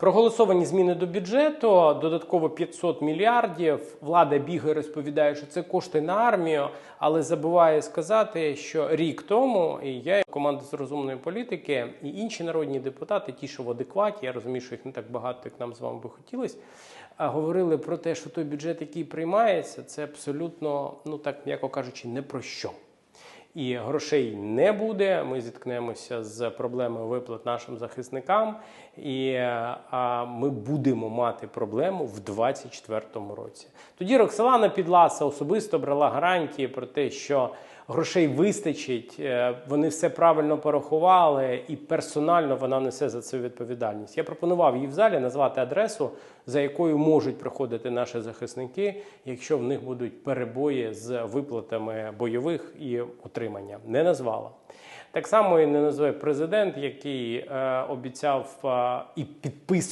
Проголосовані зміни до бюджету, додатково 500 мільярдів. Влада бігає, розповідає, що це кошти на армію, але забуває сказати, що рік тому і я, команда з розумної політики, і інші народні депутати, ті, що в адекваті, я розумію, що їх не так багато, як нам з вами би хотілося, говорили про те, що той бюджет, який приймається, це абсолютно, ну так м'яко кажучи, не про що. І грошей не буде. Ми зіткнемося з проблемою виплат нашим захисникам, і а, ми будемо мати проблему в 2024 році. Тоді Роксолана Підласа особисто брала гарантії про те, що грошей вистачить, е, вони все правильно порахували, і персонально вона несе за це відповідальність. Я пропонував їй в залі назвати адресу, за якою можуть приходити наші захисники, якщо в них будуть перебої з виплатами бойових і утримання. Не назвала. Так само і не назве президент, який е, обіцяв е, і підписував.